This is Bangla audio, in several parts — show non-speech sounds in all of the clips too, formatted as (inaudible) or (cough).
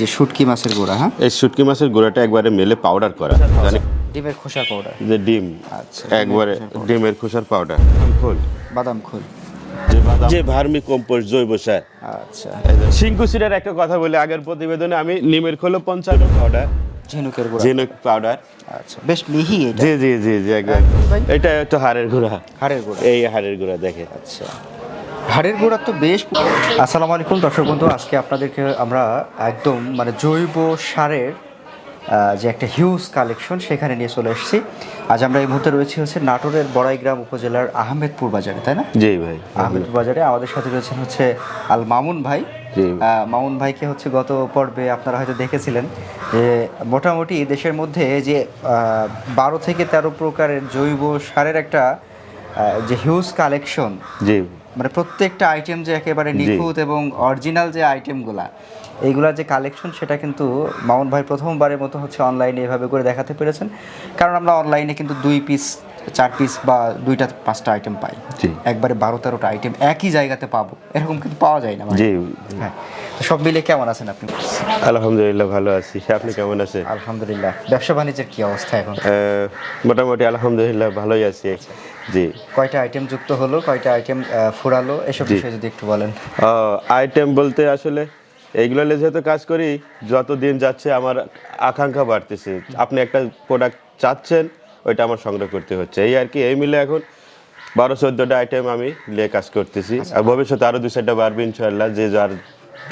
যে শুটকি মাছের গোড়া হ্যাঁ? এই শুটকি মাছের গোড়াটা একবারে মেলে পাউডার করা। জানি ডিমের খোসা পাউডার যে ডিম। আচ্ছা একবারে ডিমের খোসার পাউডার খোল। বাদাম খোল। যে ভার্মি কম্পোস্ট জৈব সার। আচ্ছা। শিঙ্কুসিরার একটা কথা বলি আগের প্রতিবেদনে আমি নিমের খোলো পঞ্চান্ন পাউডার ঝিনুকের গোড়া। ঝিনুক পাউডার আচ্ছা বেশ মিহি এটা। জি জি জি জি একদম। ভাই? এটা তো হাড়ের গুঁড়া। হাড়ের গোড়া। এই হাড়ের গুঁড়া দেখে। আচ্ছা। হাড়ের গোড়া তো বেশ আসসালামু আলাইকুম দর্শক বন্ধু আজকে আপনাদেরকে আমরা একদম মানে জৈব সারের যে একটা হিউজ কালেকশন সেখানে নিয়ে চলে এসেছি। আজ আমরা এই মুহূর্তে রয়েছি হচ্ছে নাটোরের বড়াইগ্রাম উপজেলার আহমেদপুর বাজারে তাই না? জি ভাই আহমেদপুর বাজারে আমাদের সাথে রয়েছেন হচ্ছে আল মামুন ভাই। মামুন ভাইকে হচ্ছে গত পর্বে আপনারা হয়তো দেখেছিলেন যে মোটামুটি দেশের মধ্যে যে বারো থেকে তেরো প্রকারের জৈব সারের একটা যে হিউজ কালেকশন জি। মানে প্রত্যেকটা আইটেম যে একেবারে নিখুঁত এবং অরিজিনাল যে আইটেমগুলা এইগুলার যে কালেকশন সেটা কিন্তু মামুন ভাই প্রথমবারের মতো হচ্ছে অনলাইনে এভাবে করে দেখাতে পেরেছেন। কারণ আমরা অনলাইনে কিন্তু দুই পিস চার পিস বা দুইটা পাঁচটা আইটেম পাই। একবারে বারো তেরোটা আইটেম একই জায়গাতে পাবো। এরকম কিন্তু পাওয়া যায় না হ্যাঁ। তো সব মিলে কেমন আছেন আপনি? আলহামদুলিল্লাহ ভালো আছি। আপনি কেমন আছেন? আলহামদুলিল্লাহ। ব্যবসা বাণিজ্যের কি অবস্থা এখন? মোটামুটি আলহামদুলিল্লাহ ভালোই আছি। জি। কয়টা আইটেম যুক্ত হলো কয়টা আইটেম ফুরালো? এসব বিষয়ে যদি একটু বলেন। আইটেম বলতে আসলে এইগুলো নিয়ে যেহেতু কাজ করি যত দিন যাচ্ছে আমার আকাঙ্ক্ষা বাড়তেছে। আপনি একটা প্রোডাক্ট চাচ্ছেন ওইটা আমার সংগ্রহ করতে হচ্ছে। এই আর কি এই মিলে এখন বারো চোদ্দোটা আইটেম আমি নিয়ে কাজ করতেছি। আর ভবিষ্যতে আরও দু চারটা বাড়বে ইনশাল্লাহ যে যার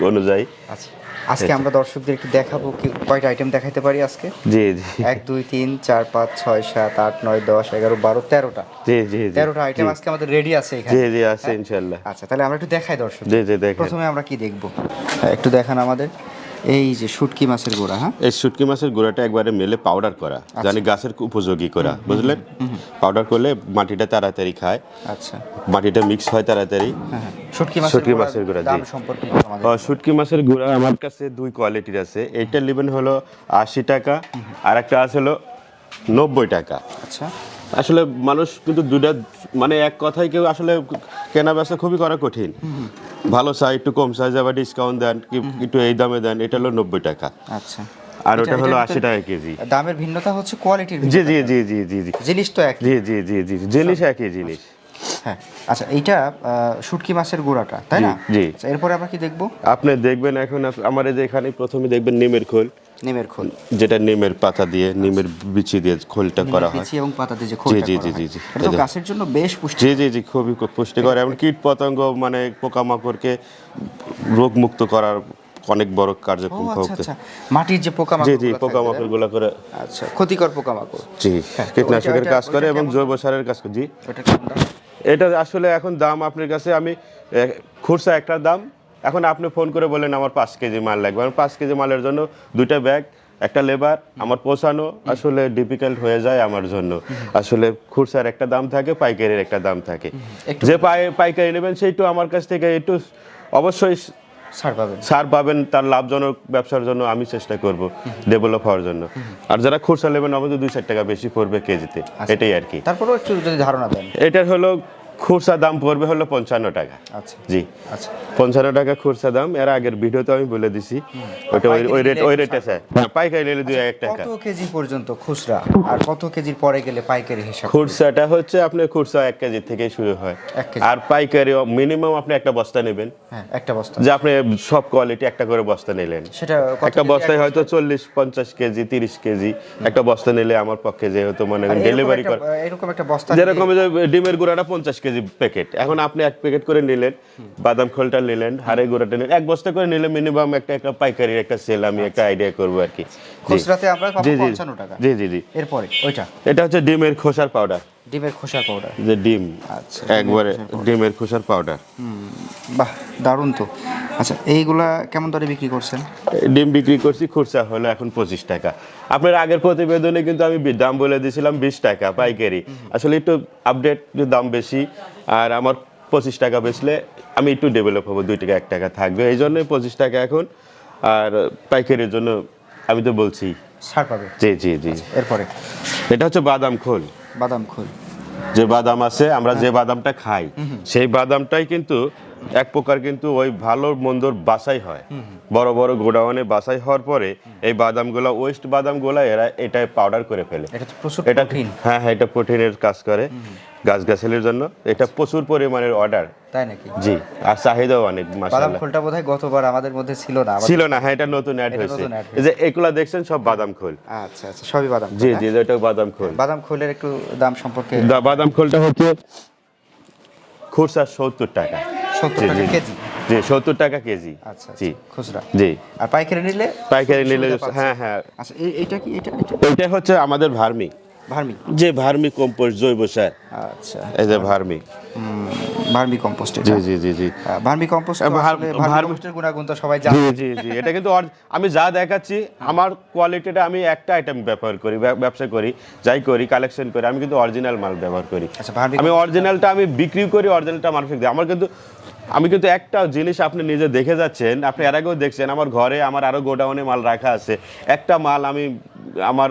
অনুযায়ী। আচ্ছা আজকে আমরা দর্শকদের একটু দেখাবো কি কয়টা আইটেম দেখাইতে পারি আজকে? জি জি। এক দুই তিন চার পাঁচ ছয় সাত আট নয় দশ এগারো বারো তেরোটা। জি জি তেরোটা আইটেম আজকে আমাদের রেডি আছে এখানে। জি জি আছে ইনশাল্লাহ আচ্ছা তাহলে আমরা একটু দেখাই দর্শক জি জি দেখ প্রথমে আমরা কি দেখব? হ্যাঁ, একটু দেখান আমাদের। এই যে শুটকি মাছের গোড়া হ্যাঁ? এই শুটকি মাছের গুঁড়াটা একবারে মেলে পাউডার করা আচ্ছা। জানি গাছের উপযোগী করা বুঝলেন পাউডার করলে মাটিটা তাড়াতাড়ি খায়। আচ্ছা। মাটিটা মিক্স হয় তাড়াতাড়ি। হ্যাঁ হ্যাঁ। শুটকি মাছের গোড়া জি। শুটকি মাছের গুঁড়া আমার কাছে দুই কোয়ালিটির আছে। এইটা নেবেন হলো আশি টাকা আর একটা আছে হলো নব্বই টাকা। আচ্ছা। আসলে মানুষ কিন্তু দুটা মানে এক কথায় কেউ আসলে কেনা বেচা খুবই করা কঠিন। ভালো চাই একটু কম সাইজ আবার ডিসকাউন্ট দেন একটু এই দামে দেন এটা হলো নব্বই টাকা। আচ্ছা। আর ওটা হলো আশি টাকা কেজি। দামের ভিন্নতা হচ্ছে কোয়ালিটির জি জি জি জি জি জি। জিনিস তো এক জি জি জি জি জিনিস একই জিনিস। হ্যাঁ আচ্ছা এইটা শুটকি মাছের গোড়াটা তাই না? জি। আচ্ছা, এরপরে আমরা কি দেখব? আপনি দেখবেন এখন আমার এই যে এখানে প্রথমে দেখবেন নিমের খোল। নিমের খোল। যেটা নিমের পাতা দিয়ে নিমের বিচি দিয়ে খোলটা করা হয়। বিচি এবং পাতা দিয়ে যে খোলটা জি, জি। জি, জি। এটা গাছের জন্য বেশ পুষ্টি জি জি জি খুবই পুষ্টিকর এবং কীট পতঙ্গ মানে পোকামাকড়কে রোগ মুক্ত করার অনেক বড় কার্যক্রম আচ্ছা আচ্ছা। মাটির যে পোকামাকড় জি জি পোকামাকড়গুলো করে আচ্ছা ক্ষতিকর পোকামাকড়। জি হ্যাঁ, কীটনাশকের কাজ করে এবং জৈব সারের কাজ করে। জি। ওটা? এটা আসলে এখন দাম আপনার কাছে আমি খুরসা একটা দাম। এখন আপনি ফোন করে বলেন আমার পাঁচ কেজি মাল লাগবে। আমার পাঁচ কেজি মালের জন্য দুইটা ব্যাগ একটা লেবার আমার পোষানো আসলে ডিফিকাল্ট হয়ে যায় আমার জন্য। আসলে খুরসার একটা দাম থাকে পাইকারির একটা দাম থাকে। যে পাই পাইকারি নেবেন সেইটু আমার কাছ থেকে একটু অবশ্যই ছাড় পাবেন। তার লাভজনক ব্যবসার জন্য আমি চেষ্টা করব ডেভেলপ হওয়ার জন্য। আর যারা খুরসা নেবেন অবশ্যই দুই চার টাকা বেশি পড়বে কেজিতে। এটাই আর কি। তারপরেও একটু যদি ধারণা দেন। এটার হলো খুরসা দাম পড়বে হলো পঞ্চান্ন টাকা। আচ্ছা। জি। আচ্ছা। পঞ্চান্ন টাকা খুরসা দাম এর আগের ভিডিওতে আমি বলে দিছি। ওটা ওই ওই রেট ওই রেটে স্যার। পাইকারি নিলে দুই এক টাকা। কত কেজি পর্যন্ত খুচরা? আর কত কেজির পরে গেলে পাইকারি হিসাব খুরসাটা হচ্ছে আপনি খুরসা এক কেজি থেকে শুরু হয়। আর পাইকারি মিনিমাম আপনি একটা বস্তা নেবেন। হ্যাঁ একটা বস্তা। যে আপনি সব কোয়ালিটি একটা করে বস্তা নিলেন। সেটা একটা বস্তায় হয়তো চল্লিশ পঞ্চাশ কেজি তিরিশ কেজি একটা বস্তা নিলে আমার পক্ষে যেহেতু মানে ডেলিভারি করে এরকম একটা বস্তা যেরকম ডিমের গুঁড়াটা পঞ্চাশ কেজি প্যাকেট এখন আপনি এক প্যাকেট করে নিলেন বাদাম খোলটা নিলেন হাড়ে গুঁড়াটা নিলেন এক বস্তা করে নিলে মিনিমাম একটা একটা পাইকারির একটা সেল আমি একটা আইডিয়া করব আর কি। জি। খুচরাতে আমরা জি জি টাকা। জি জি জি। এরপরে ওইটা। এটা হচ্ছে ডিমের খোসার পাউডার ডিমের খোসা পাউডার যে ডিম। আচ্ছা, একবারে ডিমের খোসার পাউডার বাহ দারুণ তো। আচ্ছা এইগুলা কেমন দরে বিক্রি করছেন? ডিম বিক্রি করছি খুচরা হলো এখন পঁচিশ টাকা। আপনার আগের প্রতিবেদনে কিন্তু আমি দাম বলে দিয়েছিলাম বিশ টাকা পাইকারি। আসলে একটু আপডেট দাম বেশি আর আমার পঁচিশ টাকা বেচলে আমি একটু ডেভেলপ হব দুই টাকা এক টাকা থাকবে। এই জন্যই পঁচিশ টাকা এখন আর পাইকারির জন্য আমি তো বলছি। ছাড় পাবে? জি জি জি। এরপরে? এটা হচ্ছে বাদাম খোল। বাদাম খোল। যে বাদাম আছে আমরা যে বাদামটা খাই সেই বাদামটাই কিন্তু এক প্রকার কিন্তু ওই ভালো মন্দর বাসাই হয়। বড় বড় গোডাউনে বাসাই হওয়ার পরে এই বাদামগুলো ওয়েস্ট বাদামগুলো এরা এটা পাউডার করে ফেলে। এটা হ্যাঁ হ্যাঁ এটা প্রোটিনের কাজ করে গাছ গাছালির জন্য। এটা প্রচুর পরিমাণের অর্ডার তাই নাকি? জি আর চাহিদাও অনেক বাদাম খোলটা বোধহয় গতবার আমাদের মধ্যে ছিল না। ছিল না হ্যাঁ এটা নতুন অ্যাড হয়েছে। যে এগুলা দেখছেন সব বাদাম খোল। আচ্ছা আচ্ছা সবই বাদাম জি হ্যাঁ? জি এটা বাদাম খোল। বাদাম খোলের একটু দাম সম্পর্কে বাদাম খোলটা হচ্ছে খুচরা সত্তর টাকা। 70 টাকা কেজি? জি সত্তর টাকা কেজি। আচ্ছা জি আচ্ছা, খুচরা। জি। আর পাইকারি নিলে? পাইকারি নিলে হ্যাঁ হ্যাঁ। আচ্ছা এইটা কি এটা এটা এটা হচ্ছে আমাদের ভার্মি। ভার্মি? যে ভার্মি কম্পোস্ট জৈব সার। আচ্ছা। এই যে ভার্মি। ভার্মি কম্পোস্ট জি জি জি জি। ভার্মি কম্পোস্ট ভার- ভার্মি ভার্মি- কম্পোস্টের গুণাগুণ তো সবাই জানে। জি জি জি এটা কিন্তু আমি যা দেখাচ্ছি আমার কোয়ালিটিটা আমি একটা আইটেম ব্যবহার করি ব্যবসা করি যাই করি কালেকশন করি আমি কিন্তু অরিজিনাল মাল ব্যবহার করি। আচ্ছা, ভার্মি আমি অরিজিনালটা আমি বিক্রি করি অরিজিনালটা মানুষকে দিই আমার কিন্তু আমি কিন্তু একটা জিনিস আপনি নিজে দেখে যাচ্ছেন আপনি এর আগেও দেখছেন আমার ঘরে আমার আরও গোডাউনে মাল রাখা আছে। একটা মাল আমি আমার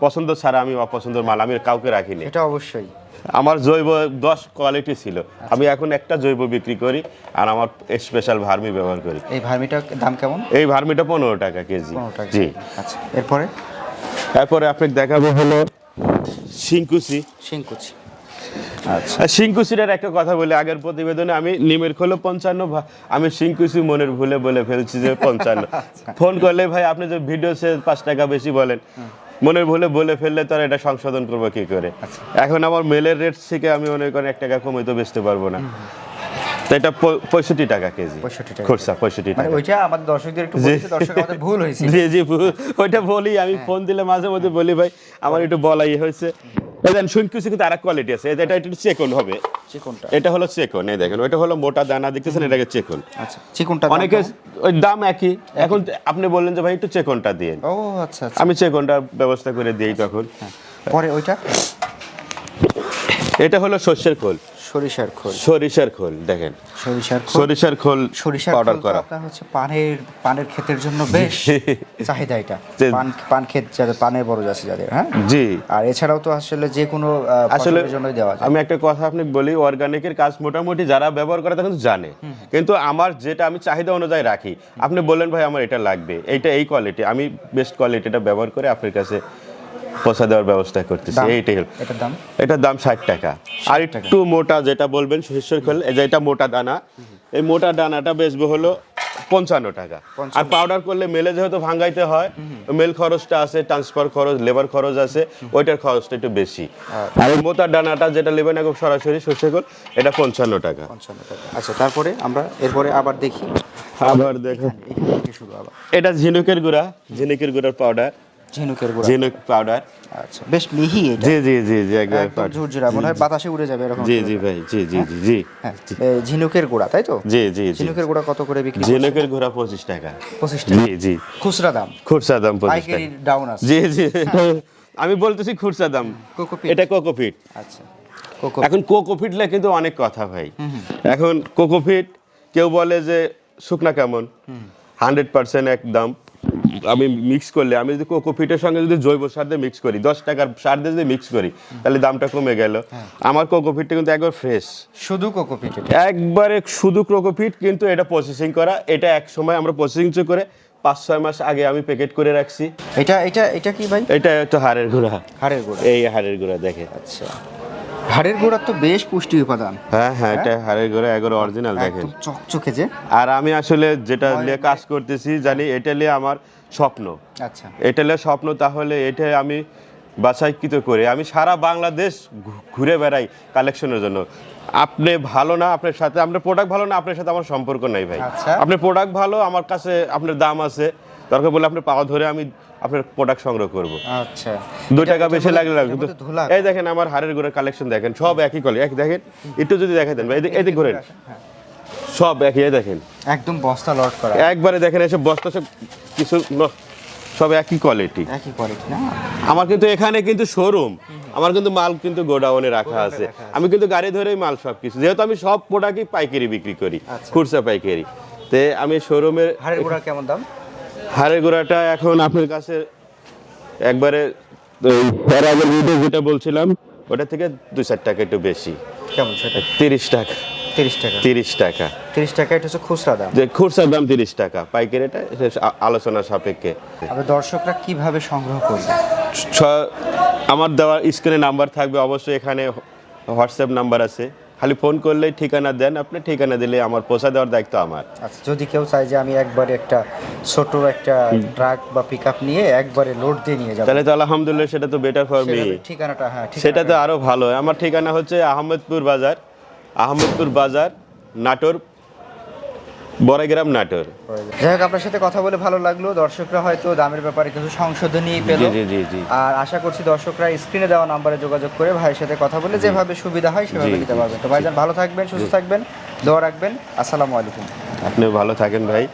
পছন্দ ছাড়া আমি অপছন্দের মাল আমি কাউকে রাখিনি। এটা অবশ্যই। আমার জৈব দশ কোয়ালিটি ছিল। আমি এখন একটা জৈব বিক্রি করি আর আমার স্পেশাল ভার্মি ব্যবহার করি। এই ভার্মিটার দাম কেমন? এই ভার্মিটা পনেরো টাকা কেজি। জি। আচ্ছা এরপরে? তারপরে আপনাকে দেখাবো হলো শিংকুচি। শিংকুচি। আচ্ছা আর একটা কথা বলি আগের প্রতিবেদনে আমি নিমের খোলো পঞ্চান্ন আমি শিংকুচি মনের ভুলে বলে ফেলছি যে পঞ্চান্ন। (laughs) আচ্ছা। ফোন করলে ভাই আপনি যে ভিডিও সে পাঁচ টাকা বেশি বলেন। মনের ভুলে বলে ফেললে তো আর এটা সংশোধন করব কি করে? আচ্ছা। এখন আমার মেলের রেট থেকে আমি মনে করেন এক টাকা কমে তো বেচতে পারব না। এটা পঁয়ষট্টি টাকা কেজি। 65 টাকা খরচা পঁয়ষট্টি মানে টাকা। ওইটা আমাদের দর্শকদের একটু দর্শক আমাদের ভুল হয়েছে। জি জি ওইটা বলি আমি হ্যাঁ। ফোন দিলে মাঝে মধ্যে বলি ভাই আমার একটু বলাই হয়েছে। দেখেন শুনকুচি কিন্তু আরেক কোয়ালিটি আছে। এটা একটু চেকন হবে। চেকনটা। এটা হলো চেকন এই দেখেন ওইটা হলো মোটা দানা দেখতেছেন? এটাকে চেকন। আচ্ছা চেকনটা অনেকে ওই দাম একই। এখন আপনি বললেন যে ভাই একটু চেকনটা দিয়ে ও আচ্ছা আচ্ছা। আমি চেকনটা ব্যবস্থা করে দিই তখন। পরে ওইটা? এটা হলো সর্ষের খোল। সরিষার খোল। সরিষার খোল দেখেন। সরিষার খোল। সরিষার খোল সরিষার পাউডার করা। আপনার হচ্ছে পানের পানের ক্ষেতের জন্য বেশ (laughs) চাহিদা এটা। পান পান ক্ষেত যাদের পানের বড় আছে যাদের হ্যাঁ? জি। আর এছাড়াও তো আসলে যে কোনো আসলে জন্যই দেওয়া যায়। আমি একটা কথা আপনি বলি অর্গানিকের কাজ মোটামুটি যারা ব্যবহার করে তারা জানে। কিন্তু আমার যেটা আমি চাহিদা অনুযায়ী রাখি আপনি বললেন ভাই আমার এটা লাগবে। এইটা এই কোয়ালিটি আমি বেস্ট কোয়ালিটিটা ব্যবহার করে আপনার কাছে পৌঁছা দেওয়ার ব্যবস্থা করতেছি? এইটাই হলো। এটার দাম? এটার দাম ষাট টাকা। আর একটু মোটা যেটা বলবেন শস্যের খোল এই যে এটা মোটা দানা এই মোটা দানাটা বেচবো হলো পঞ্চান্ন টাকা। আর পাউডার করলে মেলে যেহেতু ভাঙাইতে হয় মেল খরচটা আছে ট্রান্সফার খরচ লেবার খরচ আছে ওইটার খরচটা একটু বেশি। আর এই মোটা দানাটা যেটা নেবেন একদম সরাসরি শস্যের খোল এটা পঞ্চান্ন টাকা। আচ্ছা তারপরে আমরা এরপরে আবার দেখি। আবার দেখো। আবার। এটা ঝিনুকের গুঁড়া ঝিনুকের গুঁড়ার পাউডার ঝিনুকের গুঁড়া। ঝিনুক পাউডার আচ্ছা বেশ মিহি এটা। জি জি জি জি একদম ঝুরঝুরা মনে হয় বাতাসে উড়ে যাবে এরকম জি জি ভাই জি জি জি জি। হ্যাঁ ঝিনুকের গুঁড়া তাই তো? জি জি জি। ঝিনুকের গুঁড়া কত করে বিক্রি ঝিনুকের গুঁড়া পঁচিশ টাকা। পঁচিশ টাকা। জি জি। খুচরা দাম? খুচরা দাম পঁচিশ পাইকারি টাকা। ডাউন আছে। জি জি। আমি বলতেছি খুচরা দাম। কোকোপিট এটা কোকোপিট আচ্ছা কোকো এখন কোকোপিটলে কিন্তু অনেক কথা ভাই। এখন কোকোপিট কেউ বলে যে শুকনা কেমন? হান্ড্রেড পার্সেন্ট একদম আমি মিক্স করলে আমি যদি কোকোপিটের সঙ্গে যদি জৈব সার দিয়ে মিক্স করি দশ টাকার সার দিয়ে যদি মিক্স করি তাহলে দামটা কমে গেল। আমার কোকোপিটটা কিন্তু একবার ফ্রেশ শুধু কোকোপিট একবারে শুধু কোকোপিট কিন্তু এটা প্রসেসিং করা এটা এক সময় আমরা প্রসেসিং করে পাঁচ ছয় মাস আগে আমি প্যাকেট করে রাখছি। এটা এটা এটা কি ভাই? এটা একটু হাড়ের গুঁড়া। হাড়ের গুঁড়া। এই হাড়ের গুঁড়া দেখে। আচ্ছা। হাড়ের গুঁড়ার তো বেশ পুষ্টি উপাদান। হ্যাঁ হ্যাঁ এটা হাড়ের গুঁড়া একবার অরিজিনাল দেখেন। চকচকে যে? আর আমি আসলে যেটা নিয়ে কাজ করতেছি জানি এটা নিয়ে আমার স্বপ্ন। আচ্ছা। এটা নিয়ে স্বপ্ন তাহলে এটা আমি বাছাইকৃত করে আমি সারা বাংলাদেশ ঘুরে বেড়াই কালেকশনের জন্য। আপনি ভালো না আপনার সাথে আপনার প্রোডাক্ট ভালো না আপনার সাথে আমার সম্পর্ক নাই ভাই। আচ্ছা। আপনার প্রোডাক্ট ভালো আমার কাছে আপনার দাম আছে। দরকার বলে আপনার পাওয়া ধরে আমি আপনার প্রোডাক্ট সংগ্রহ করব। আচ্ছা। টাকা বেশি লাগলে লাগবে এই দেখেন আমার হাড়ের গোড়ার কালেকশন দেখেন সব একই কলে এক দেখেন একটু যদি দেখা দেন এদিকে এদিকে হ্যাঁ। সব একই দেখেন। একদম বস্তা লট করা। একবারে দেখেন এসব বস্তা সব কিছু সব একই কোয়ালিটি একই কোয়ালিটি না? আমার কিন্তু এখানে কিন্তু শোরুম আমার কিন্তু মাল কিন্তু গোডাউনে রাখা আছে। আমি কিন্তু গাড়ি ধরেই মাল সব কিছু যেহেতু আমি সব প্রোডাক্টই পাইকারি বিক্রি করি আচ্ছা। খুচরা পাইকারি। তে আমি শোরুমের হাড়ের গুঁড়া কেমন দাম? হাড়ের গুঁড়াটা এখন আপনার কাছে একবারে এর আগের ভিডিও যেটা বলছিলাম ওটা থেকে দুই চার টাকা একটু বেশি। কেমন সেটা? তিরিশ টাকা। তিরিশ টাকা। তিরিশ টাকা। তিরিশ টাকা এটা হচ্ছে খুচরা দাম। যে দাম তিরিশ টাকা। পাইকারিটা এটা আলোচনা সাপেক্ষে। দর্শকরা কীভাবে সংগ্রহ করবে? আমার দেওয়ার স্ক্রিনে নাম্বার থাকবে অবশ্যই এখানে হোয়াটসঅ্যাপ নাম্বার আছে। খালি ফোন করলেই ঠিকানা দেন আপনি ঠিকানা দিলে আমার পৌঁছা দেওয়ার দায়িত্ব আমার। আচ্ছা যদি কেউ চায় যে আমি একবারে একটা ছোট একটা ট্রাক বা পিক নিয়ে একবারে লোড দিয়ে নিয়ে যাব। তাহলে তো আলহামদুলিল্লাহ সেটা তো বেটার ফর মি ঠিকানাটা হ্যাঁ সেটা তো আরও আরও ভালো। আমার ঠিকানা হচ্ছে আহমেদপুর বাজার আহমেদপুর বাজার নাটোর বড়াইগ্রাম নাটোর। যাই হোক আপনার সাথে কথা বলে ভালো লাগল। দর্শকরা হয়তো দামের ব্যাপারে কিছু সংশোধনী পেল। জি জি আর আশা করছি দর্শকরা স্ক্রিনে দেওয়া নাম্বারে যোগাযোগ করে ভাইয়ের সাথে কথা বলে যেভাবে সুবিধা হয় সেভাবে নিতে পারবেন। তো ভাইজান ভালো থাকবেন সুস্থ থাকবেন দোয়া রাখবেন। আসসালামু আলাইকুম। আপনিও ভালো থাকেন ভাই।